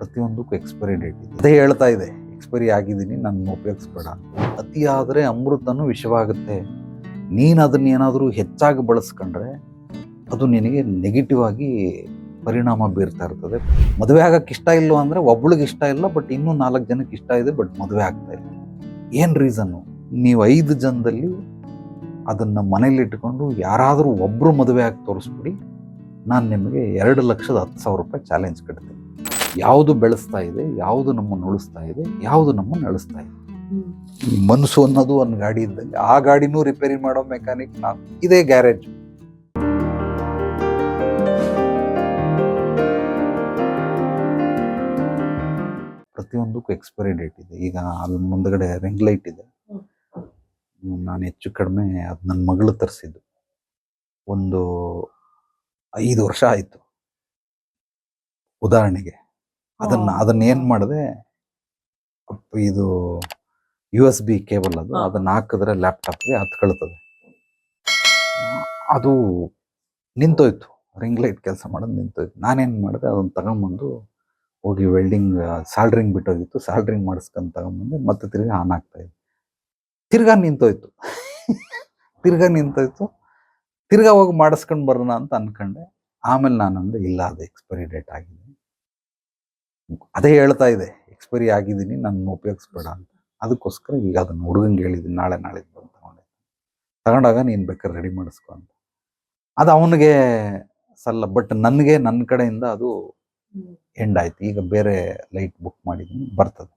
ಪ್ರತಿಯೊಂದಕ್ಕೂ expiry date ಇದೆ. ಅದೇ ಹೇಳ್ತಾ ಇದೆ ಎಕ್ಸ್ಪೈರಿ ಆಗಿದ್ದೀನಿ ನಾನು ಉಪಯೋಗಿಸ್ಬೇಡ. ಅತಿಯಾದರೆ ಅಮೃತನು ವಿಷವಾಗುತ್ತೆ. ನೀನು ಅದನ್ನ ಏನಾದರೂ ಹೆಚ್ಚಾಗಿ ಬಳಸ್ಕೊಂಡ್ರೆ ಅದು ನಿನಗೆ ನೆಗೆಟಿವ್ ಆಗಿ ಪರಿಣಾಮ ಬೀರ್ತಾ ಇರ್ತದೆ. ಮದುವೆ ಆಗಕ್ಕೆ ಇಷ್ಟ ಇಲ್ಲೋ ಅಂದರೆ ಒಬ್ಳಿಗೆ ಇಷ್ಟ ಇಲ್ಲ ಬಟ್ ಇನ್ನೂ ನಾಲ್ಕು ಜನಕ್ಕೆ ಇಷ್ಟ ಇದೆ ಬಟ್ ಮದುವೆ ಆಗ್ತಾ ಇಲ್ಲ. ಏನು ರೀಸನ್ನು ನೀವು ಐದು ಜನದಲ್ಲಿ ಅದನ್ನು ಮನೇಲಿ ಇಟ್ಕೊಂಡು ಯಾರಾದರೂ ಒಬ್ಬರು ಮದುವೆ ಆಗಿ ತೋರಿಸ್ಬಿಡಿ. ನಾನು ನಿಮಗೆ ಎರಡು ಲಕ್ಷದ ಹತ್ತು ಸಾವಿರ ರೂಪಾಯಿ ಚಾಲೆಂಜ್ ಕಟ್ತೀನಿ. ಯಾವುದು ಬೆಳೆಸ್ತಾ ಇದೆ, ಯಾವುದು ನಮ್ಮನ್ನು ಉಳಿಸ್ತಾ ಇದೆ, ಯಾವುದು ನಮ್ಮನ್ನು ನಡೆಸ್ತಾ ಇದೆ. ಈ ಮನಸ್ಸು ಅನ್ನೋದು ಒಂದು ಗಾಡಿ ಇದ್ದಲ್ಲಿ ಆ ಗಾಡಿನೂ ರಿಪೇರಿ ಮಾಡೋ ಮೆಕ್ಯಾನಿಕ್ ನಾನು. ಇದೇ ಗ್ಯಾರೇಜ್ ಪ್ರತಿಯೊಂದಕ್ಕೂ ಎಕ್ಸ್ಪೈರಿ ಡೇಟ್ ಇದೆ. ಈಗ ಅದ್ರ ಮುಂದ್ಗಡೆ ರಿಂಗ್ ಲೈಟ್ ಇದೆ. ನಾನು ಹೆಚ್ಚು ಕಡಿಮೆ ಅದು ನನ್ನ ಮಗಳು ತರಿಸಿದ್ದು. ಒಂದು ಐದು ವರ್ಷ ಆಯಿತು. ಉದಾಹರಣೆಗೆ. ಅದನ್ನ ಅದನ್ನ ಏನ್ ಮಾಡಿದೆ? ಅಪ್ಪ ಇದು ಯು ಎಸ್ ಬಿ ಕೇಬಲ್ ಅದು. ಅದನ್ನ ಹಾಕಿದ್ರೆ ಲ್ಯಾಪ್ಟಾಪ್ಗೆ ಹತ್ಕೊಳ್ತದೆ ಅದು ನಿಂತೋಯ್ತು. ರಿಂಗ್ ಲೈಟ್ ಕೆಲಸ ಮಾಡೋದು ನಿಂತೋಯ್ತು. ನಾನೇನ್ ಮಾಡಿದೆ ಅದನ್ನ ತಗೊಂಬಂದು ಹೋಗಿ ವೆಲ್ಡಿಂಗ್ ಸಾಲ್ಡ್ರಿಂಗ್ ಬಿಟ್ಟೋಗಿತ್ತು. ಸಾಲ್ಡ್ರಿಂಗ್ ಮಾಡಿಸ್ಕೊಂಡ್ ತಗೊಂಬಂದೆ ಮತ್ತೆ ತಿರ್ಗಿ ಆನ್ ಆಗ್ತಾ ಇದ್ದೆ. ತಿರ್ಗಾ ನಿಂತೋಯ್ತು. ತಿರ್ಗಾ ನಿಂತೋಯ್ತು. ತಿರ್ಗಾ ಹೋಗಿ ಮಾಡಿಸ್ಕೊಂಡು ಬರೋಣ ಅಂತ ಅನ್ಕೊಂಡೆ. ಆಮೇಲೆ ನಾನು ಅಂದೆ ಇಲ್ಲ ಅದು ಎಕ್ಸ್ಪೈರಿ ಡೇಟ್ ಆಗಿದೆ. ಅದೇ ಹೇಳ್ತಾ ಇದೆ ಎಕ್ಸ್ಪೈರಿ ಆಗಿದ್ದೀನಿ ನನ್ನ ಉಪಯೋಗಿಸ್ಬೇಡ ಅಂತ. ಅದಕ್ಕೋಸ್ಕರ ಈಗ ಅದನ್ನು ಹುಡುಗಂಗೆ ಹೇಳಿದ್ದೀನಿ ನಾಳೆ ನಾಳೆ ಬಂದು ತಗೊಂಡೆ ತಗೊಂಡಾಗ ನೀನು ಬೇಕಾದ್ರೆ ರೆಡಿ ಮಾಡಿಸ್ಕೊ ಅಂತ. ಅದು ಅವನಿಗೆ ಸಲ್ಲ ಬಟ್ ನನಗೆ ನನ್ನ ಕಡೆಯಿಂದ ಅದು ಎಂಡ್ ಆಯ್ತು. ಈಗ ಬೇರೆ ಲೈಟ್ ಬುಕ್ ಮಾಡಿದ್ದೀನಿ ಬರ್ತದೆ.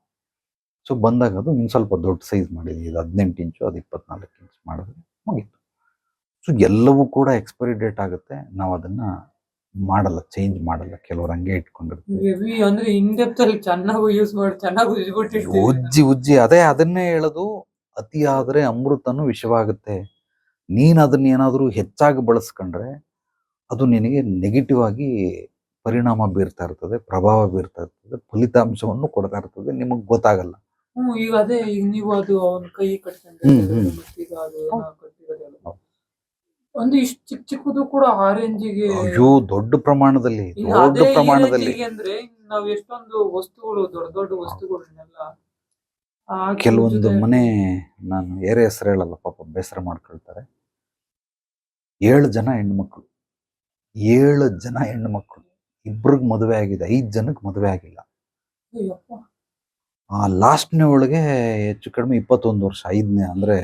ಸೊ ಬಂದಾಗ ಅದು ಇನ್ನು ಸ್ವಲ್ಪ ದೊಡ್ಡ ಸೈಜ್ ಮಾಡಿದ್ವಿ ಇದು ಹದಿನೆಂಟು ಇಂಚು, ಅದು ಇಪ್ಪತ್ನಾಲ್ಕು ಇಂಚು ಮಾಡಿದ್ರೆ ಮುಗೀತು. ಸೊ ಎಲ್ಲವೂ ಕೂಡ ಎಕ್ಸ್ಪೈರಿ ಡೇಟ್ ಆಗುತ್ತೆ. ನಾವು ಅದನ್ನ ಮಾಡಲ್ಲ ಚೇಂಜ್ ಮಾಡಲ್ಲ ಕೆಲವ್ರು ಹಂಗೆ ಅಂದ್ರೆ ಚೆನ್ನಾಗಿ ಯೂಸ್ ಮಾಡಿ ಚೆನ್ನಾಗಿ ಉಜ್ಬಿಟ್ಟಿರ್ತೀವಿ ಉಜ್ಜಿ ಉಜ್ಜಿ ಅದೇ ಅದನ್ನೇ ಹೇಳೋದು ಅತಿ ಆದ್ರೆ ಅಮೃತನೂ ವಿಷವಾಗುತ್ತೆ. ನೀನು ಅದನ್ನ ಏನಾದರೂ ಹೆಚ್ಚಾಗಿ ಬಳಸ್ಕೊಂಡ್ರೆ ಅದು ನಿನಗೆ ನೆಗೆಟಿವ್ ಆಗಿ ಪರಿಣಾಮ ಬೀರ್ತಾ ಇರ್ತದೆ ಪ್ರಭಾವ ಬೀರ್ತಾ ಇರ್ತದೆ ಫಲಿತಾಂಶವನ್ನು ಕೊಡ್ತಾ ಇರ್ತದೆ ನಿಮಗೆ ಗೊತ್ತಾಗಲ್ಲ. ಈಗ ಅದೇ ಈಗ ನೀವು ಅದು ಕೈ ಒಂದು ಇಷ್ಟು ಚಿಕ್ಕ ಚಿಕ್ಕದು ಕೂಡ ಆರೆಂಜಿಗೆ ಅಯ್ಯೋ ದೊಡ್ಡ ಪ್ರಮಾಣದಲ್ಲಿ ದೊಡ್ಡ ಪ್ರಮಾಣದಲ್ಲಿ. ಅಂದ್ರೆ ನಾವು ಎಷ್ಟೊಂದು ವಸ್ತುಗಳು ದೊಡ್ಡ ದೊಡ್ಡ ವಸ್ತುಗಳನ್ನೆಲ್ಲ ಕೆಲವೊಂದು ಮನೆ ನಾನು ಏರೆ ಹೆಸರು ಹೇಳಲ್ಲ ಪಾಪ ಬೇಸರ ಮಾಡ್ಕೊಳ್ತಾರೆ. ಏಳು ಜನ ಹೆಣ್ಮಕ್ಳು ಏಳು ಜನ ಹೆಣ್ಮಕ್ಳು ಇಬ್ರಿಗೆ ಮದುವೆ ಆಗಿದೆ ಐದು ಜನಕ್ಕೆ ಮದುವೆ ಆಗಿಲ್ಲ. ಆ ಲಾಸ್ಟ್ನೇ ಒಳಗೆ ಹೆಚ್ಚು ಕಡಿಮೆ ಇಪ್ಪತ್ತೊಂದು ವರ್ಷ ಐದನೇ ಅಂದ್ರೆ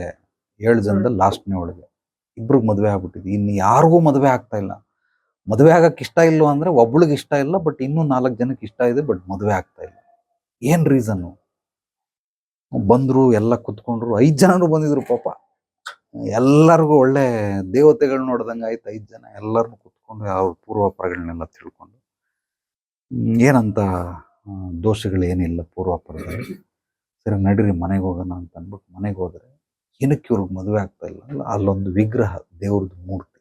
ಏಳು ಜನದ ಲಾಸ್ಟ್ನೇ ಒಳಗೆ. ಇಬ್ರಿಗೆ ಮದುವೆ ಆಗ್ಬಿಟ್ಟಿದೆ ಇನ್ನು ಯಾರಿಗೂ ಮದುವೆ ಆಗ್ತಾ ಇಲ್ಲ. ಮದುವೆ ಆಗಕ್ಕೆ ಇಷ್ಟ ಇಲ್ಲೋ ಅಂದರೆ ಒಬ್ಳಿಗೆ ಇಷ್ಟ ಇಲ್ಲ, ಬಟ್ ಇನ್ನೂ ನಾಲ್ಕು ಜನಕ್ಕೆ ಇಷ್ಟ ಇದೆ, ಬಟ್ ಮದುವೆ ಆಗ್ತಾ ಇಲ್ಲ. ಏನ್ ರೀಸನ್ನು ಬಂದರು, ಎಲ್ಲ ಕುತ್ಕೊಂಡ್ರು, ಐದು ಜನರು ಬಂದಿದ್ರು ಪಾಪ. ಎಲ್ಲರಿಗೂ ಒಳ್ಳೆ ದೇವತೆಗಳು ನೋಡ್ದಂಗೆ ಆಯ್ತು ಐದು ಜನ. ಎಲ್ಲರೂ ಕುತ್ಕೊಂಡು ಅವ್ರ ಪೂರ್ವಾಪರಗಳನ್ನೆಲ್ಲ ತಿಳ್ಕೊಂಡು. ಏನಂತ ಏನಿಲ್ಲ ದೋಷಗಳೇನಿಲ್ಲ ಪೂರ್ವಾಪರದಲ್ಲಿ ಸರಿ, ನಡೀರಿ, ಮನೆಗೆ ಹೋಗೋಣ ಅಂತ ಅಂದ್ಬಿಟ್ಟು ಮನೆಗೆ ಹೋದ್ರೆ ಏನಕ್ಕೆ ಇವ್ರಿಗೆ ಮದುವೆ ಆಗ್ತಾ ಇಲ್ಲ ಅಲ್ಲ ಅಲ್ಲೊಂದು ವಿಗ್ರಹ ದೇವ್ರದ್ದು ಮೂರ್ತಿ.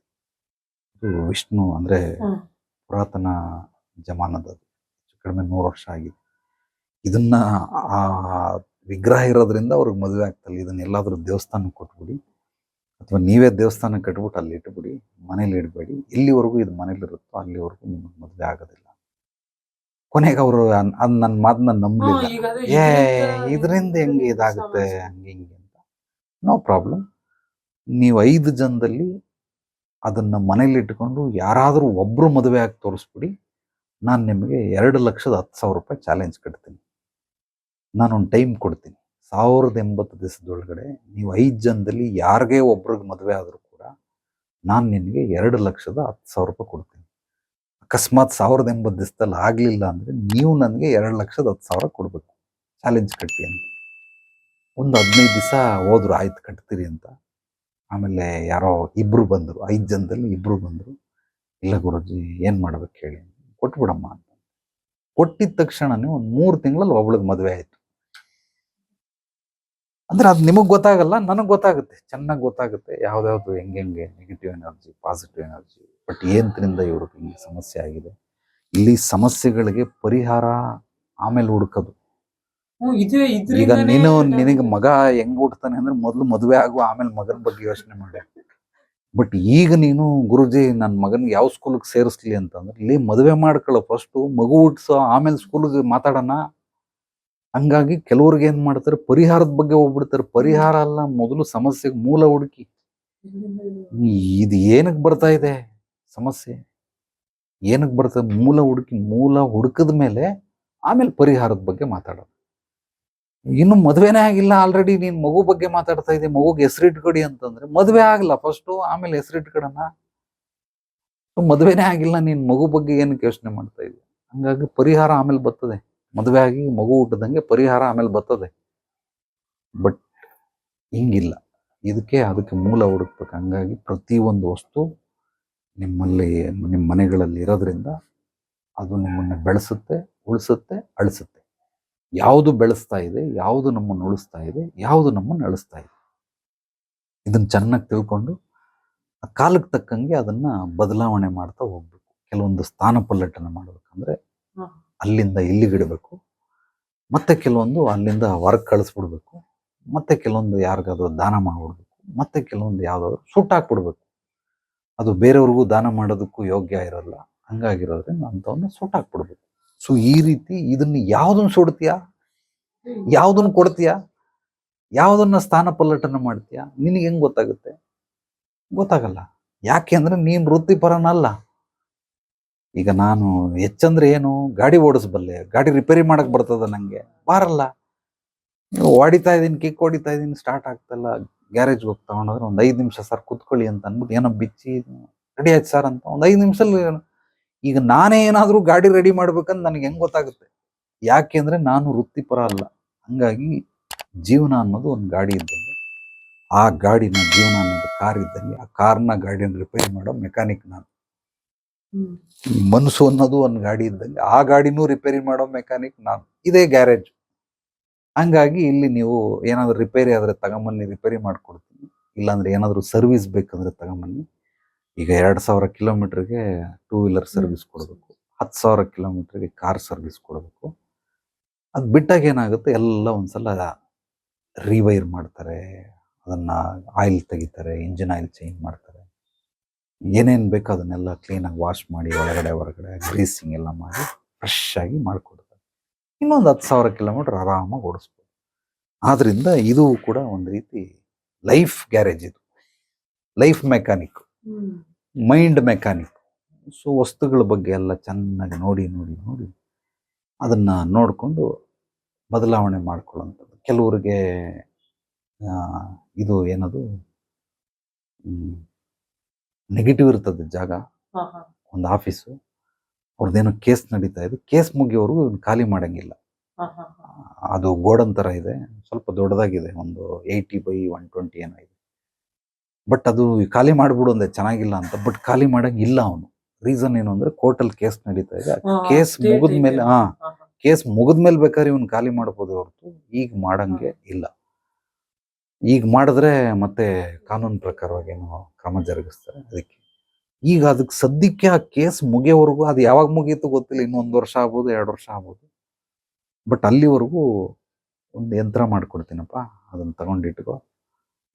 ಇದು ವಿಷ್ಣು ಅಂದ್ರೆ. ಪುರಾತನ ಜಮಾನದ ಹೆಚ್ಚು ಕಡಿಮೆ ನೂರು ವರ್ಷ ಆಗಿದೆ. ಇದನ್ನ ಆ ವಿಗ್ರಹ ಇರೋದ್ರಿಂದ ಅವ್ರಿಗೆ ಮದುವೆ ಆಗ್ತಲ್ಲ ಇದನ್ನ ಎಲ್ಲಾದ್ರೂ ದೇವಸ್ಥಾನಕ್ಕೆ ಕೊಟ್ಬಿಡಿ. ಅಥವಾ ನೀವೇ ದೇವಸ್ಥಾನ ಕಟ್ಬಿಟ್ಟು ಅಲ್ಲಿ ಇಟ್ಬಿಡಿ. ಮನೇಲಿ ಇಡಬೇಡಿ. ಇಲ್ಲಿವರೆಗೂ ಇದು ಮನೇಲಿ ಇರುತ್ತೋ ಅಲ್ಲಿವರೆಗೂ ನಿಮಗೆ ಮದುವೆ ಆಗೋದಿಲ್ಲ. ಕೊನೆಗೆ ಅವರು ಅದ್ ನನ್ನ ಮಾತನ್ನ ನಂಬಲಿಲ್ಲ. ಏ ಇದರಿಂದ ಹೆಂಗೆ ಇದಾಗುತ್ತೆ. ಹಂಗೆ ಹಿಂಗೆ. ನೋ ಪ್ರಾಬ್ಲಮ್ ನೀವು ಐದು ಜನದಲ್ಲಿ ಅದನ್ನು ಮನೇಲಿಟ್ಟುಕೊಂಡು ಇಟ್ಕೊಂಡು ಯಾರಾದರೂ ಒಬ್ಬರು ಮದುವೆ ಆಗಿ ತೋರಿಸ್ಬಿಡಿ. ನಾನು ನಿಮಗೆ ಎರಡು ಲಕ್ಷದ ಹತ್ತು ಸಾವಿರ ರೂಪಾಯಿ ಚಾಲೆಂಜ್ ಕಟ್ತೀನಿ. ನಾನೊಂದು ಟೈಮ್ ಕೊಡ್ತೀನಿ. ಸಾವಿರದ ಎಂಬತ್ತು ದಿವಸದೊಳಗಡೆ ನೀವು ಐದು ಜನದಲ್ಲಿ ಯಾರಿಗೇ ಒಬ್ರಿಗೆ ಮದುವೆ ಆದರೂ ಕೂಡ ನಾನು ನಿನಗೆ ಎರಡು ಲಕ್ಷದ ಹತ್ತು ಸಾವಿರ ರೂಪಾಯಿ ಕೊಡ್ತೀನಿ. ಅಕಸ್ಮಾತ್ ಸಾವಿರದ ಎಂಬತ್ತು ದಿವಸದಲ್ಲಿ ಆಗಲಿಲ್ಲ ಅಂದರೆ ನೀವು ನನಗೆ ಎರಡು ಲಕ್ಷದ ಹತ್ತು ಸಾವಿರ ಕೊಡಬೇಕು. ಚಾಲೆಂಜ್ ಕಟ್ಟಿ ಒಂದು ಹದಿನೈದು ದಿವಸ ಹೋದ್ರು, ಆಯ್ತು ಕಟ್ತೀರಿ ಅಂತ. ಆಮೇಲೆ ಯಾರೋ ಇಬ್ರು ಬಂದರು, ಐದು ಜನದಲ್ಲಿ ಇಬ್ರು ಬಂದರು. ಇಲ್ಲ ಗುರುಜಿ, ಏನು ಮಾಡ್ಬೇಕು ಹೇಳಿ? ಕೊಟ್ಬಿಡಮ್ಮ ಅಂತ. ಕೊಟ್ಟಿದ ತಕ್ಷಣನೇ ಒಂದು ಮೂರು ತಿಂಗಳಲ್ಲಿ ಒಬ್ಳಿಗೆ ಮದುವೆ ಆಯ್ತು. ಅಂದ್ರೆ ಅದು ನಿಮಗೆ ಗೊತ್ತಾಗಲ್ಲ, ನನಗೆ ಗೊತ್ತಾಗುತ್ತೆ. ಚೆನ್ನಾಗಿ ಗೊತ್ತಾಗುತ್ತೆ ಯಾವ್ದಾವ್ದು ಹೆಂಗೆ ಹೆಂಗೆ negative energy positive energy but ಏನರಿಂದ ಇವ್ರಿಗೆ ಸಮಸ್ಯೆ ಆಗಿದೆ. ಇಲ್ಲಿ ಸಮಸ್ಯೆಗಳಿಗೆ ಪರಿಹಾರ ಆಮೇಲೆ ಹುಡುಕೋದು. ಈಗ ನೀನು. ನಿನಗೆ ಮಗ ಹೆಂಗ್ ಹುಡ್ತಾನೆ ಅಂದ್ರೆ ಮೊದಲು ಮದುವೆ ಆಗುವ ಆಮೇಲೆ ಮಗನ ಬಗ್ಗೆ ಯೋಚನೆ ಮಾಡಿ. ಬಟ್ ಈಗ ನೀನು ಗುರುಜಿ ನನ್ನ ಮಗನ ಯಾವ ಸ್ಕೂಲ್ಗೆ ಸೇರಿಸ್ಲಿ ಅಂತಂದ್ರೆ ಇಲ್ಲಿ ಮದುವೆ ಮಾಡ್ಕೊಳ್ಳೋ ಫಸ್ಟು ಮಗು ಹುಟ್ಟಿಸೋ ಆಮೇಲೆ ಸ್ಕೂಲ್ಗೆ ಮಾತಾಡೋಣ. ಹಂಗಾಗಿ ಕೆಲವ್ರಿಗೆ ಏನ್ ಮಾಡ್ತಾರೆ ಪರಿಹಾರದ ಬಗ್ಗೆ ಹೋಗ್ಬಿಡ್ತಾರೆ. ಪರಿಹಾರ ಅಲ್ಲ ಮೊದಲು ಸಮಸ್ಯೆಗೆ ಮೂಲ ಹುಡುಕಿ. ಇದು ಏನಕ್ಕೆ ಬರ್ತಾ ಇದೆ ಸಮಸ್ಯೆ? ಏನಕ್ಕೆ ಬರ್ತದೆ ಮೂಲ ಹುಡುಕಿ ಮೂಲ ಹುಡುಕದ ಮೇಲೆ ಆಮೇಲೆ ಪರಿಹಾರದ ಬಗ್ಗೆ ಮಾತಾಡೋದು. ಇನ್ನು ಮದುವೆನೇ ಆಗಿಲ್ಲ ಆಲ್ರೆಡಿ ನೀನು ಮಗು ಬಗ್ಗೆ ಮಾತಾಡ್ತಾ ಇದ್ದೀನಿ ಮಗುಗೆ ಹೆಸರಿಟ್ಕೊಡಿ ಅಂತಂದ್ರೆ ಮದುವೆ ಆಗಲ್ಲ ಫಸ್ಟು ಆಮೇಲೆ ಹೆಸರಿಟ್ಕೊಡೋಣ ಮದುವೆನೇ ಆಗಿಲ್ಲ, ನೀನು ಮಗು ಬಗ್ಗೆ ಏನಕ್ಕೆ ಯೋಚನೆ ಮಾಡ್ತಾ ಇದ್ದೆ? ಹಂಗಾಗಿ ಪರಿಹಾರ ಆಮೇಲೆ ಬರ್ತದೆ. ಮದುವೆ ಆಗಿ ಮಗು ಹುಟ್ಟದಂಗೆ ಪರಿಹಾರ ಆಮೇಲೆ ಬರ್ತದೆ. ಬಟ್ ಹಿಂಗಿಲ್ಲ. ಇದಕ್ಕೆ ಅದಕ್ಕೆ ಮೂಲ ಹುಡುಕ್ಬೇಕು. ಹಂಗಾಗಿ ಪ್ರತಿಯೊಂದು ವಸ್ತು ನಿಮ್ಮಲ್ಲಿ, ನಿಮ್ಮ ಮನೆಗಳಲ್ಲಿ ಇರೋದ್ರಿಂದ ಅದು ನಿಮ್ಮನ್ನು ಬೆಳೆಸುತ್ತೆ, ಉಳಿಸುತ್ತೆ, ಅಳಿಸುತ್ತೆ. ಯಾವುದು ಬೆಳೆಸ್ತಾ ಇದೆ ಯಾವುದು ನಮ್ಮನ್ನು ಉಳಿಸ್ತಾ ಇದೆ ಯಾವುದು ನಮ್ಮನ್ನು ನಡೆಸ್ತಾ ಇದೆ. ಇದನ್ನು ಚೆನ್ನಾಗಿ ತಿಳ್ಕೊಂಡು ಆ ಕಾಲಕ್ಕೆ ತಕ್ಕಂಗೆ ಅದನ್ನ ಬದಲಾವಣೆ ಮಾಡ್ತಾ ಹೋಗ್ಬೇಕು. ಕೆಲವೊಂದು ಸ್ಥಾನ ಪಲ್ಲಟನ ಮಾಡಬೇಕಂದ್ರೆ. ಅಲ್ಲಿಂದ ಇಲ್ಲಿಗಿಡಬೇಕು ಮತ್ತೆ ಕೆಲವೊಂದು ಅಲ್ಲಿಂದ ವರ್ಕ್ ಕಳಿಸ್ಬಿಡ್ಬೇಕು ಮತ್ತೆ ಕೆಲವೊಂದು ಯಾರಿಗಾದ್ರೂ ದಾನ ಮಾಡಿಬಿಡ್ಬೇಕು ಮತ್ತೆ ಕೆಲವೊಂದು ಯಾವ್ದಾದ್ರು ಸುಟ್ಟಾಕ್ಬಿಡ್ಬೇಕು ಅದು ಬೇರೆಯವ್ರಿಗೂ ದಾನ ಮಾಡೋದಕ್ಕೂ ಯೋಗ್ಯ ಇರಲ್ಲ ಹಂಗಾಗಿರೋದ್ರಿಂದ ಅಂಥವನ್ನ ಸುಟ್ಟಾಕ್ಬಿಡ್ಬೇಕು ಸೊ ಈ ರೀತಿ ಇದನ್ನ ಯಾವ್ದನ್ನ ಸುಡ್ತೀಯ? ಯಾವ್ದನ್ನ ಕೊಡ್ತೀಯಾ? ಯಾವ್ದನ್ನ ಸ್ಥಾನ ಪಲ್ಲಟನ ಮಾಡ್ತೀಯ? ನಿನಗೆ ಹೆಂಗ್ ಗೊತ್ತಾಗುತ್ತೆ? ಗೊತ್ತಾಗಲ್ಲ. ಯಾಕೆ ಅಂದ್ರೆ ನೀನ್ ವೃತ್ತಿಪರನಲ್ಲ. ಈಗ ನಾನು ಹೆಚ್ಚಂದ್ರೆ ಏನು? ಗಾಡಿ ಓಡಿಸ್ಬಲ್ಲೆ. ಗಾಡಿ ರಿಪೇರಿ ಮಾಡಕ್ ಬರ್ತದ ನಂಗೆ. ಬಾರಲ್ಲ. ಹೊಡಿತಾ ಇದೀನಿ ಕಿಕ್ ಹೊಡಿತಾ ಇದೀನಿ ಸ್ಟಾರ್ಟ್ ಆಗ್ತಲ್ಲ. ಗ್ಯಾರೇಜ್ ಹೋಗಿ ತಗೊಂಡೋದ್ರೆ ಒಂದು ಐದು ನಿಮಿಷ ಸರ್ ಕೂತ್ಕೊಳ್ಳಿ ಅಂತ ಅಂದ್ಬಿಟ್ಟು ಏನೋ ಬಿಚ್ಚಿ, ರೆಡಿ ಆಯ್ತು ಸರ್ ಅಂತ ಒಂದು ಐದು ನಿಮಿಷದಲ್ಲಿ ಈಗ ನಾನೇ ಏನಾದರೂ ಗಾಡಿ ರೆಡಿ ಮಾಡ್ಬೇಕಂತ ನನಗೆ ಹೆಂಗ್ ಗೊತ್ತಾಗುತ್ತೆ? ಯಾಕೆ ಅಂದ್ರೆ ನಾನು ವೃತ್ತಿಪರ ಅಲ್ಲ. ಹಂಗಾಗಿ ಜೀವನ ಅನ್ನೋದು ಒಂದು ಗಾಡಿ ಇದ್ದಂಗೆ. ಆ ಗಾಡಿನ ಜೀವನ ಅನ್ನೋದು ಕಾರ್ ಇದ್ದಂಗೆ. ಆ ಕಾರ್ನ ಗಾಡಿನ ರಿಪೇರಿ ಮಾಡೋ ಮೆಕ್ಯಾನಿಕ್ ನಾನು. ಮನಸ್ಸು ಅನ್ನೋದು ಒಂದು ಗಾಡಿ ಇದ್ದಂಗೆ. ಆ ಗಾಡಿನೂ ರಿಪೇರಿ ಮಾಡೋ ಮೆಕ್ಯಾನಿಕ್ ನಾನು. ಇದೇ ಗ್ಯಾರೇಜ್ ಹಂಗಾಗಿ ಇಲ್ಲಿ ನೀವು ಏನಾದ್ರು ರಿಪೇರಿ ಆದ್ರೆ ತಗೊಂಬನ್ನಿ ರಿಪೇರಿ ಮಾಡ್ಕೊಡ್ತೀನಿ. ಇಲ್ಲಾಂದ್ರೆ ಏನಾದ್ರು ಸರ್ವಿಸ್ ಬೇಕಂದ್ರೆ ತಗೊಂಬನ್ನಿ. ಈಗ ಎರಡು ಸಾವಿರ ಕಿಲೋಮೀಟ್ರಿಗೆ ಟೂ ವೀಲರ್ ಸರ್ವಿಸ್ ಕೊಡಬೇಕು. ಹತ್ತು ಸಾವಿರ ಕಿಲೋಮೀಟ್ರಿಗೆ ಕಾರ್ ಸರ್ವಿಸ್ ಕೊಡಬೇಕು. ಅದು ಬಿಟ್ಟಾಗ ಏನಾಗುತ್ತೆ? ಎಲ್ಲ ಒಂದ್ಸಲ ರಿವೈರ್ ಮಾಡ್ತಾರೆ. ಅದನ್ನು ಆಯಿಲ್ ತೆಗಿತಾರೆ ಇಂಜಿನ್ ಆಯಿಲ್ ಚೇಂಜ್ ಮಾಡ್ತಾರೆ. ಏನೇನು ಬೇಕೋ ಅದನ್ನೆಲ್ಲ ಕ್ಲೀನಾಗಿ ವಾಶ್ ಮಾಡಿ ಒಳಗಡೆ ಹೊರಗಡೆ ಗ್ರೀಸಿಂಗ್ ಎಲ್ಲ ಮಾಡಿ ಫ್ರೆಶ್ ಆಗಿ ಮಾಡಿಕೊಡ್ತಾರೆ. ಇನ್ನೊಂದು ಹತ್ತು ಸಾವಿರ ಕಿಲೋಮೀಟ್ರ್ ಆರಾಮಾಗಿ ಓಡಿಸ್ಬೋದು. ಆದ್ದರಿಂದ ಇದು ಕೂಡ ಒಂದು ರೀತಿ ಲೈಫ್ ಗ್ಯಾರೇಜ್ ಇದು. Life mechanic. Mind mechanic so ವಸ್ತುಗಳ ಬಗ್ಗೆ ಎಲ್ಲ ಚೆನ್ನಾಗಿ ನೋಡಿ ನೋಡಿ ನೋಡಿ ಅದನ್ನ ನೋಡಿಕೊಂಡು ಬದಲಾವಣೆ ಮಾಡ್ಕೊಳ್ಳೋಂಥದ್ದು ಕೆಲವರಿಗೆ ಇದು ಏನದು? ನೆಗೆಟಿವ್ ಇರ್ತದೆ ಜಾಗ. ಒಂದು ಆಫೀಸು ಅವ್ರದ್ದೇನೋ ಕೇಸ್ ನಡೀತಾ ಇದೆ. ಕೇಸ್ ಮುಗಿಯೋವರೆಗೂ ಖಾಲಿ ಮಾಡಂಗಿಲ್ಲ. ಅದು ಗೋಡನ್ ಥರ ಇದೆ. ಸ್ವಲ್ಪ ದೊಡ್ಡದಾಗಿದೆ. ಒಂದು ಏಯ್ಟಿ ಬೈ ಒನ್ ಟ್ವೆಂಟಿ ಏನೋ ಇದೆ. ಬಟ್ ಅದು ಖಾಲಿ ಮಾಡ್ಬಿಡು ಅಂದ್ರೆ ಚೆನ್ನಾಗಿಲ್ಲ ಅಂತ. ಬಟ್ ಖಾಲಿ ಮಾಡಂಗಿಲ್ಲ ಅವನು. ರೀಸನ್ ಏನು ಅಂದ್ರೆ ಕೋರ್ಟಲ್ಲಿ ಕೇಸ್ ನಡೀತಾ ಇದೆ. ಕೇಸ್ ಮುಗಿದ ಮುಗಿದ್ಮೇಲೆ ಹಾ. ಕೇಸ್ ಮುಗಿದ್ಮೇಲೆ ಬೇಕಾದ್ರೆ ಇವನ್ ಖಾಲಿ ಮಾಡ್ಬೋದು ಹೊರತು. ಈಗ ಮಾಡಂಗೆ ಇಲ್ಲ. ಈಗ ಮಾಡಿದ್ರೆ ಮತ್ತೆ ಕಾನೂನು ಪ್ರಕಾರವಾಗಿ ಏನೋ ಕ್ರಮ ಜರುಗಿಸ್ತಾರೆ ಅದಕ್ಕೆ. ಈಗ ಅದಕ್ಕೆ ಸದ್ಯಕ್ಕೆ ಆ ಕೇಸ್ ಮುಗಿಯೋವರೆಗೂ ಅದು ಯಾವಾಗ ಮುಗೀತು ಗೊತ್ತಿಲ್ಲ. ಇನ್ನೊಂದು ವರ್ಷ ಆಗ್ಬೋದು ಎರಡು ವರ್ಷ ಆಗ್ಬೋದು. ಬಟ್ ಅಲ್ಲಿವರೆಗೂ ಒಂದು ಯಂತ್ರ ಮಾಡ್ಕೊಡ್ತೀನಪ್ಪ. ಅದನ್ನ ತಗೊಂಡಿಟ್ಕೋ.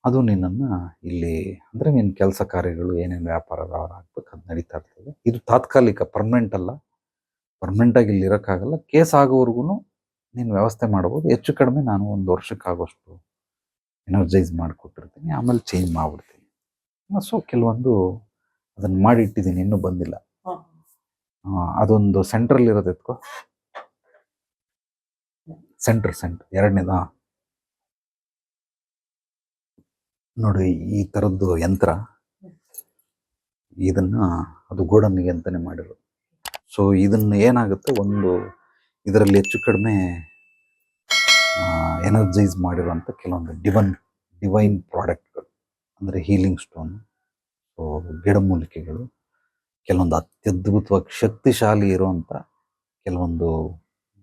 ಅದು ನಿನ್ನನ್ನು ಇಲ್ಲಿ ಅಂದರೆ ನಿನ್ನ ಕೆಲಸ ಕಾರ್ಯಗಳು ಏನೇನು ವ್ಯಾಪಾರ ವ್ಯವಹಾರ ಆಗ್ಬೇಕು ಅದು ನಡೀತಾ ಇರ್ತದೆ. ಇದು ತಾತ್ಕಾಲಿಕ ಪರ್ಮನೆಂಟ್ ಅಲ್ಲ. ಪರ್ಮನೆಂಟಾಗಿ ಇಲ್ಲಿ ಇರೋಕ್ಕಾಗಲ್ಲ. ಕೇಸ್ ಆಗೋವರೆಗೂ ನೀನು ವ್ಯವಸ್ಥೆ ಮಾಡ್ಬೋದು. ಹೆಚ್ಚು ಕಡಿಮೆ ನಾನು ಒಂದು ವರ್ಷಕ್ಕಾಗೋಷ್ಟು ಎನರ್ಜೈಸ್ ಮಾಡಿಕೊಟ್ಟಿರ್ತೀನಿ. ಆಮೇಲೆ ಚೇಂಜ್ ಮಾಡಿಬಿಡ್ತೀನಿ. ಸೊ ಕೆಲವೊಂದು ಅದನ್ನು ಮಾಡಿಟ್ಟಿದ್ದೀನಿ ಇನ್ನೂ ಬಂದಿಲ್ಲ. ಅದೊಂದು ಸೆಂಟ್ರಲ್ಲಿ ಇರೋದು ಎತ್ಕೋ. ಸೆಂಟ್ರ್ ಸೆಂಟ್ರ್ ಎರಡನೇದಾ ನೋಡಿ, ಈ ಥರದ್ದು ಯಂತ್ರ ಇದನ್ನ ಅದು ಗೋಡನ್ನಿಗೆ ಅಂತಲೇ ಮಾಡಿರೋದು. ಸೊ ಇದನ್ನ ಏನಾಗುತ್ತೆ? ಒಂದು ಇದರಲ್ಲಿ ಹೆಚ್ಚು ಕಡಿಮೆ ಎನರ್ಜೈಸ್ ಮಾಡಿರುವಂಥ ಕೆಲವೊಂದು ಡಿವನ್ ಡಿವೈನ್ ಪ್ರಾಡಕ್ಟ್ಗಳು ಅಂದರೆ ಹೀಲಿಂಗ್ ಸ್ಟೋನ್ ಸೊ ಗಿಡಮೂಲಿಕೆಗಳು ಕೆಲವೊಂದು ಅತ್ಯದ್ಭುತವಾಗಿ ಶಕ್ತಿಶಾಲಿ ಇರುವಂಥ ಕೆಲವೊಂದು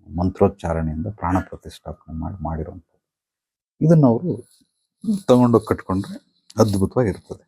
ಮಂತ್ರೋಚ್ಚಾರಣೆಯಿಂದ ಪ್ರಾಣ ಪ್ರತಿಷ್ಠಾಪನೆ ಮಾಡಿ, ಮಾಡಿರುವಂಥದ್ದು. ಇದನ್ನು ಅವರು ತಗೊಂಡೋಗಿ ಕಟ್ಕೊಂಡ್ರೆ ಅದ್ಭುತವಾಗಿರ್ತದೆ.